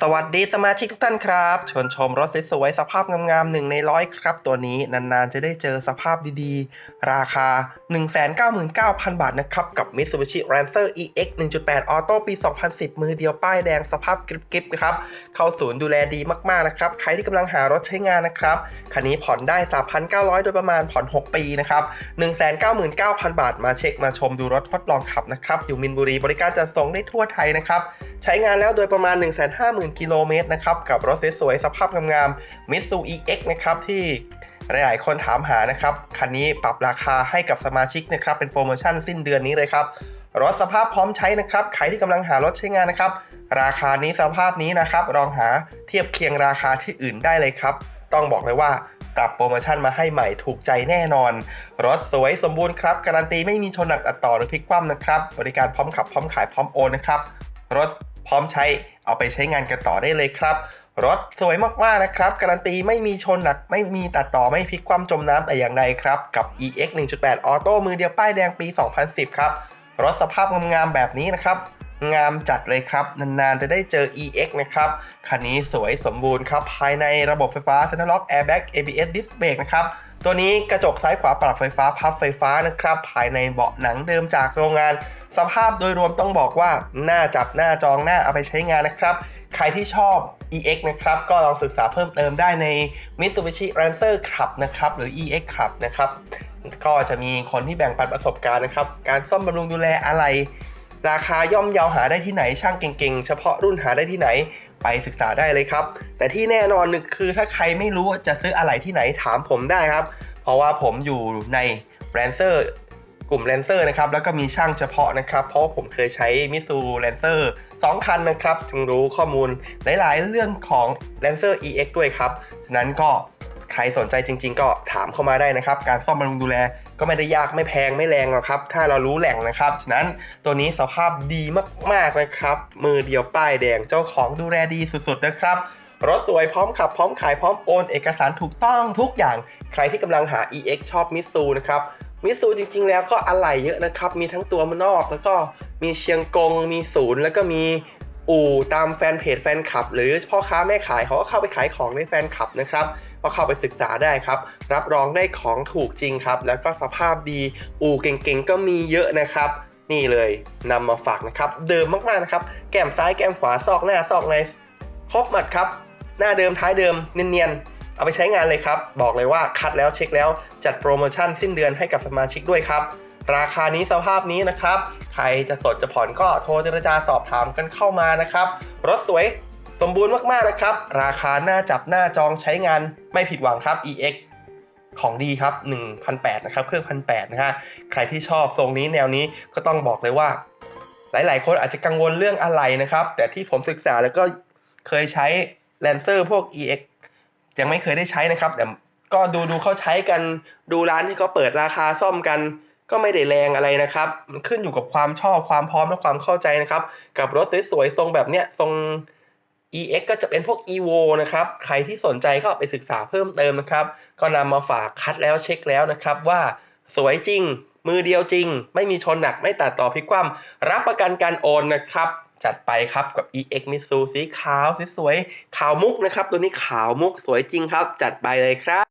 สวัสดีสมาชิกทุกท่านครับชวนชมรถสวยๆสภาพงามๆหนึ่งในร้อยครับ ตัวนี้นานๆจะได้เจอสภาพดีๆ ราคา 199,000 บาทนะครับ กับ Mitsubishi Lancer EX 1.8 Auto ปี 2010 มือเดียวป้ายแดงสภาพกริบๆนะครับ เข้าศูนย์ดูแลดีมากๆนะครับ ใครที่กำลังหารถใช้งานนะครับ คันนี้ผ่อนได้ 3,900 โดยประมาณผ่อน 6 ปีนะครับ 199,000 บาทมาเช็คมาชมดูรถทดลองขับนะครับอยู่มินบุรีบริการจัดส่งได้ทั่วไทยนะครับใช้งานแล้วโดยประมาณ50,000 กิโลเมตรนะครับ กับรถสวยๆสภาพงามๆ Mitsui EX นะครับที่หลายๆ คนถามหานะครับ คันนี้ปรับราคาให้กับสมาชิกนะครับ เป็นโปรโมชั่นสิ้นเดือนนี้เลยครับ รถสภาพพร้อมใช้นะครับ ใครที่กำลังหารถใช้งานนะครับ ราคานี้สภาพนี้นะครับลองหาเทียบเคียงราคาที่อื่นได้เลยครับ ต้องบอกเลยว่าปรับโปรโมชั่นมาให้ใหม่ถูกใจแน่นอน รถสวยสมบูรณ์ครับ การันตีไม่มีชนหนักตัดต่อหรือพลิกคว่ำนะครับ บริการพร้อมขับพร้อมขายพร้อมโอนนะครับ รถ พร้อมใช้เอาไปใช้งานกันต่อได้เลยครับ รถสวยมากๆนะครับ การันตีไม่มีชนหนัก ไม่มีตัดต่อไม่พลิกคว่ำจมน้ำแต่อย่างใดครับ กับ EX 1.8 Auto มือเดียวป้ายแดงปี 2010 ครับ รถสภาพงามๆแบบนี้นะครับ งามจัดเลยครับ นานๆ จะได้เจอ EX นะครับ คันนี้สวยสมบูรณ์ครับ ภายในระบบไฟฟ้า Center Lock Airbag ABS Disc Brake นะครับตัวนี้กระจกซ้ายขวาปรับไฟฟ้าพับไฟฟ้านะครับ ภายในเบาะหนังเดิมจากโรงงาน สภาพโดยรวมต้องบอกว่าหน่าจับหน้าจองหน้าเอาไปใช้งานนะครับ ใครที่ชอบ EX นะครับ ก็ลองศึกษาเพิ่มเติมได้ใน Mitsubishi Lancer Club นะครับ หรือ EX Club นะครับ ก็จะมีคนที่แบ่งปันประสบการณ์นะครับ การซ่อมบำรุงดูแลอะไร ราคาย่อมเยาวหาได้ที่ไหนช่างเก่งๆ เฉพาะรุ่นหาได้ที่ไหนไปศึกษาได้เลยครับ แต่ที่แน่นอนคือถ้าใครไม่รู้จะซื้ออะไรที่ไหนถามผมได้ครับ เพราะว่าผมอยู่ในแ a นเซอร์กลุ่ม l a นเซอร์นะครับแล้วก็มีช่างเฉพาะนะครับ เพราะผมเคยใช้มิซู l a นเซอร์2คันนะครับ จึงรู้ข้อมูลหลายๆ เรื่องของ l a นเซอร์ EX ด้วยครับ ฉะนั้นก็ ใครสนใจจริง ๆ ก็ถามเข้ามาได้นะครับ การซ่อมบำรุงดูแลก็ไม่ได้ยากไม่แพงไม่แรงหรอกครับ ถ้าเรารู้แหล่งนะครับ ฉะนั้นตัวนี้สภาพดีมากๆนะครับ มือเดียวป้ายแดงเจ้าของดูแลดีสุดๆนะครับรถสวยพร้อมขับพร้อมขายพร้อมโอนเอกสารถูกต้องทุกอย่างใครที่กำลังหา EX ชอบมิตซูนะครับมิตซูจริงๆ แล้วก็อะไหล่เยอะนะครับ มีทั้งตัวมันนอก แล้วก็มีเชียงกง มีศูนย์ แล้วก็มี อู่ตามแฟนเพจแฟนคลับ หรือพ่อค้าแม่ขายเขาก็เข้าไปขายของในแฟนคลับนะครับก็เข้าไปศึกษาได้ครับ รับรองได้ของถูกจริงครับ แล้วก็สภาพดีอู่เก่งๆก็มีเยอะนะครับ นี่เลยนำมาฝากนะครับ เดิมมากๆนะครับ แก้มซ้ายแก้มขวาซอกหน้าซอกในครบหมดครับ หน้าเดิมท้ายเดิมเนียนๆเอาไปใช้งานเลยครับ บอกเลยว่าคัดแล้วเช็คแล้วจัดโปรโมชั่นสิ้นเดือนให้กับสมาชิกด้วยครับ ราคานี้สภาพนี้นะครับ ใครจะสดจะผ่อนก็โทรเจรจาสอบถามกันเข้ามานะครับ รถสวยสมบูรณ์มากๆนะครับ ราคาหน้าจับหน้าจองใช้งานไม่ผิดหวังครับ EX ของดีครับ1,800นะครับ เครื่อง1,800นะฮะ ใครที่ชอบทรงนี้แนวนี้ก็ต้องบอกเลยว่า หลายๆ คนอาจจะกังวลเรื่องอะไรนะครับ แต่ที่ผมศึกษาแล้วก็เคยใช้ Lancer พวก EX ยังไม่เคยได้ใช้นะครับ แต่ก็ดูดูเขาใช้กัน ดูร้านที่เขาเปิดราคาซ่อมกัน ก็ไม่ได้แรงอะไรนะครับ มันขึ้นอยู่กับความชอบความพร้อมและความเข้าใจนะครับ กับรถสวยๆทรงแบบเนี้ยทรง EX ก็จะเป็นพวก EVO นะครับ ใครที่สนใจก็ไปศึกษาเพิ่มเติมนะครับ ก็นำมาฝากคัดแล้วเช็คแล้วนะครับว่าสวยจริง มือเดียวจริง ไม่มีชนหนักไม่ตัดต่อพิกคว่ำรับประกันการโอนนะครับ จัดไปครับกับ EX Mitsu สีขาวสวยๆขาวมุกนะครับ ตัวนี้ขาวมุกสวยจริงครับ จัดไปเลยครับ